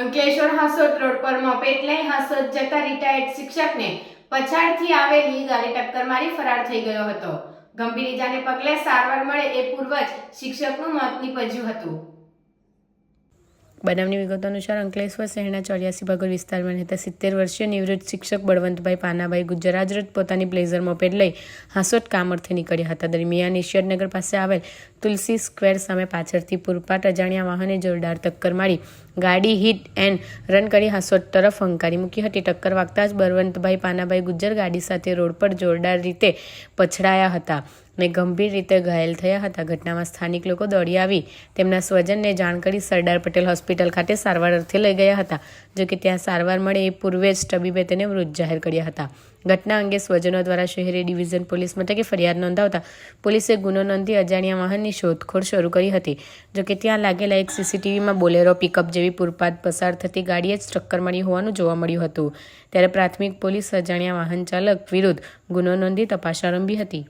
Ankleshwar Hasod road પર moped લઈ હાસોદ જતા રિટાયર્ડ શિક્ષકને પછાડથી આવેલી ગાડી ટક્કર મારી ફરાર થઈ ગયો હતો. ગંભીર ઇજાને પગલે સારવાર મળે એ પૂર્વ જ શિક્ષકનું મોત નીપજ્યું હતું. બનાવની વિગતો અનુસાર અંકલેશ્વર શહેરના ચોર્યાસી ભાગોળ વિસ્તારમાં રહેતા સિત્તેર વર્ષીય નિવૃત્ત શિક્ષક બળવંતભાઈ પાનાભાઈ ગુજરાજ પોતાની બ્લેઝર મોપેડ લઈ હાંસોટ કામ નીકળ્યા હતા. દરમિયાન ઈશ્વરનગર પાસે આવેલ તુલસી સ્ક્વેર સામે પાછળથી પૂરપાટ અજાણ્યા વાહને જોરદાર ટક્કર મારી ગાડી હિટ એન્ડ રન કરી હાંસોટ તરફ હંકારી મૂકી હતી. ટક્કર વાગતા જ બળવંતભાઈ પાનાભાઈ ગુજ્જર ગાડી સાથે રોડ પર જોરદાર રીતે પછડાયા હતા ને ગંભીર રીતે ઘાયલ થયા હતા. ઘટનામાં સ્થાનિક લોકો દોડી આવી. તેમના સ્વજનને જાણ કરી સરદાર પટેલ હોસ્પિટલ ખાતે સારવાર અર્થે લઈ ગયા હતા, જો કે ત્યાં સારવાર મળે એ પૂર્વે જ તબીબે તેને મૃત જાહેર કર્યા હતા. ઘટના અંગે સ્વજનો દ્વારા શહેરી ડિવિઝન પોલીસ મથકે ફરિયાદ નોંધાવતા પોલીસે ગુનો નોંધી અજાણ્યા વાહનની શોધખોળ શરૂ કરી હતી, જો કે ત્યાં લાગેલા એક સીસીટીવીમાં બોલેરો પિકઅપ જેવી પૂરપાટ પસાર થતી ગાડીએ જ ટક્કર મળી હોવાનું જોવા મળ્યું હતું. ત્યારે પ્રાથમિક પોલીસ અજાણ્યા વાહન ચાલક વિરુદ્ધ ગુનો નોંધી તપાસ આરંભી હતી.